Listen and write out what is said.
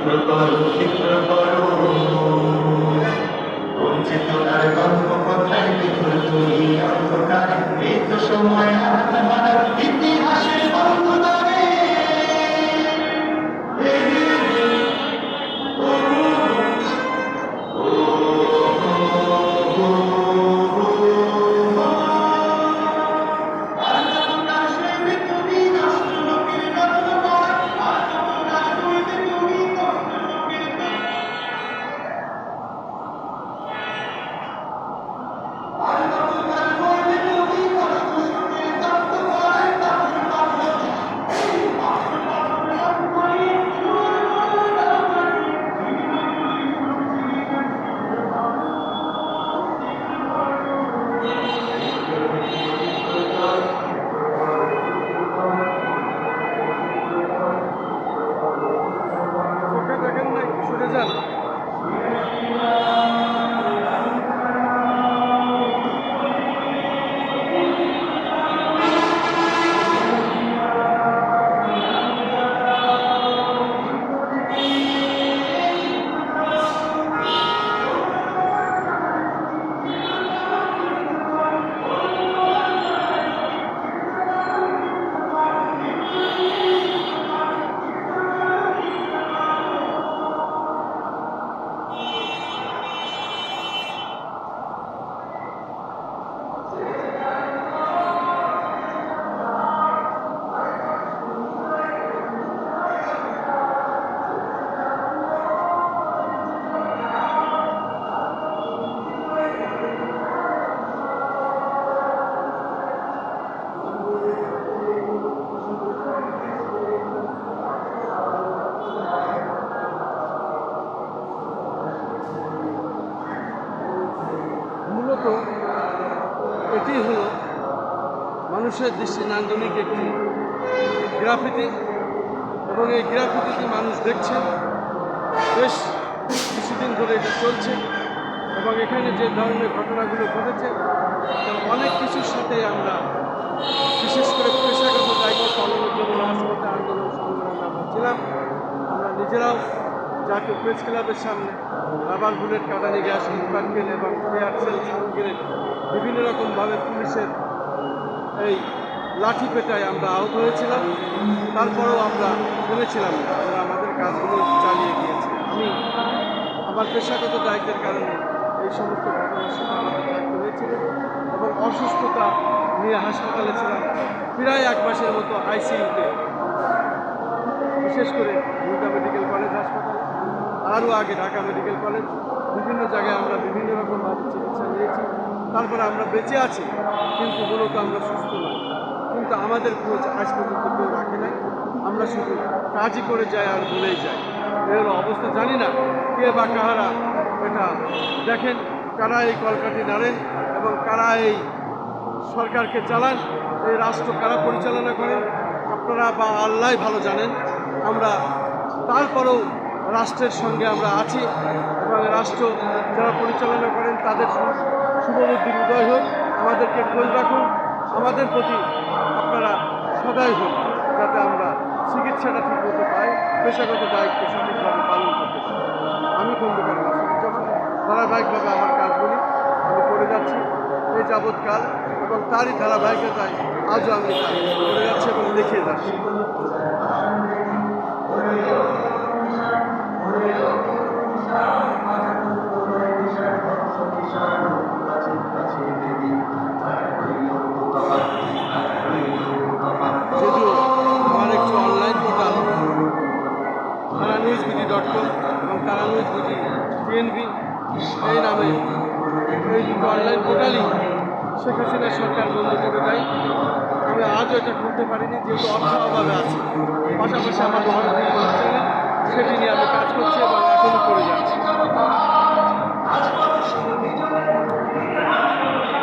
চিত্রকর চিত্রকর বঞ্চিত তার গল্প কথায় বিফল তুমি অন্ধকার এই তো সময় হাত মারার এটি হলো মানুষের দৃষ্টি নান্দনিক একটি গ্রাফিটি এবং এই গ্রাফিটিকে মানুষ দেখছে। বেশ কিছুদিন ধরে এটা চলছে এবং এখানে যে ধরনের ঘটনাগুলো ঘটেছে, তা অনেক কিছুর সাথে জাতীয় প্রেস ক্লাবের সামনে রাবার বুলেট কাটানি, গ্যাস ইস্পার্কেল এবং এয়ার সেল গ্রেনেড বিভিন্ন রকমভাবে পুলিশের এই লাঠি পেটায় আমরা আহত হয়েছিলাম। তারপরেও আমরা বলেছিলাম না, আমরা আমাদের কাজগুলো চালিয়ে গিয়েছি। আমি আমার পেশাগত দায়িত্বের কারণে এই সমস্ত ঘটনার সাথে আমাদের থাকতে হয়েছিল এবং অসুস্থতা নিয়ে হাসপাতালে ছিলাম। প্রায় এক মাসের মতো আইসিইউতে। বিশেষ করে ঢাকা মেডিকেল কলেজ হাসপাতালে, আরও আগে ঢাকা মেডিকেল কলেজ, বিভিন্ন জায়গায় আমরা বিভিন্ন রকমভাবে চিকিৎসা নিয়েছি। তারপরে আমরা বেঁচে আছি, কিন্তু মূলত আমরা সুস্থ নই। কিন্তু আমাদের খোঁজ আজ পর্যন্ত কেউ রাখে নাই। আমরা শুধু কাজই করে যাই আর ভুলেই যাই। এ হলো অবস্থা, জানি না কে বা কাহারা এটা দেখেন, কারা এই কলকাঠি নাড়েন এবং কারা এই সরকারকে চালান, এই রাষ্ট্র কারা পরিচালনা করেন, আপনারা বা আল্লাহ ভালো জানেন। আমরা তারপরেও রাষ্ট্রের সঙ্গে আমরা আছি এবং রাষ্ট্র যারা পরিচালনা করেন তাদের শুভবুদ্ধির উদয় হোক, আমাদেরকে খোঁজ রাখুন, আমাদের প্রতি আপনারা সদয় হোক, যাতে আমরা চিকিৎসাটা ঠিক মতো পাই, পেশাগত দায়িত্ব সঠিকভাবে পালন করতে পারি। আমি খন্দকার যখন ধারাবাহিকভাবে আমার কাজগুলি আমি করে যাচ্ছি। এই যাবৎকাল এবং তারই ধারাবাহিকতায় আজও আমি করে যাচ্ছি এবং দেখিয়ে যাচ্ছি। টিএনবি এই নামে এই অনলাইন পোর্টালই শেখ হাসিনা সরকার বন্ধ করে দেয়। আমি আজও এটা করতে পারিনি, যেহেতু অর্থ অভাবে আছে। পাশাপাশি আমার ভারতীয় সেটি নিয়ে আমি কাজ করছি এবং এখনও করে যাচ্ছি।